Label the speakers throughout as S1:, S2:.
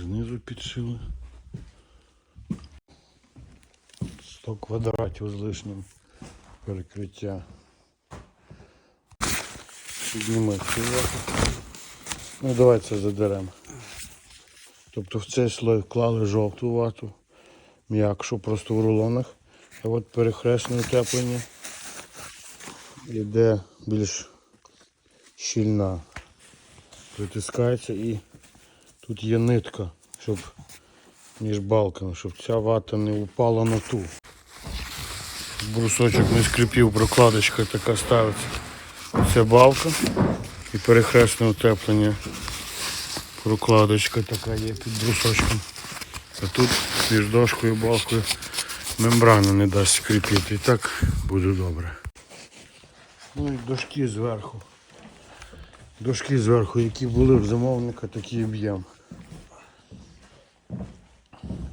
S1: знизу підшили. 100 квадратів з лишнім перекриття. Підніми. Ну давай це задеремо. Тобто в цей слой вклали жовту вату, м'якшу, просто в рулонах. А от перехресне утеплення йде більш щільна. Притискається і тут є нитка, щоб між балками, щоб ця вата не упала на ту. Брусочок не скрипів, прокладочка така ставиться. Це балка і перехресне утеплення. Прокладочка така є під брусочком. А тут між дошкою і балкою мембрана не дасть скріпити. І так буде добре. Ну і дошки зверху. Дошки зверху, які були в замовника, такий об'єм.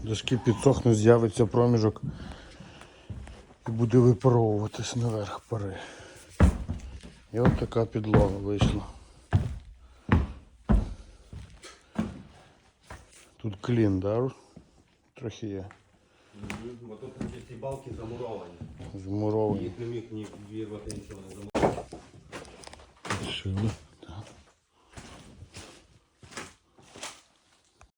S1: Дошки підсохне, з'явиться проміжок і буде випаровуватись наверх пари. І от така підлога вийшла. Тут клін, да? Трохи є.
S2: Тут ці балки замуровані.
S1: Змуровані.
S2: Їх не міг ні вірвати нічого не замуровані.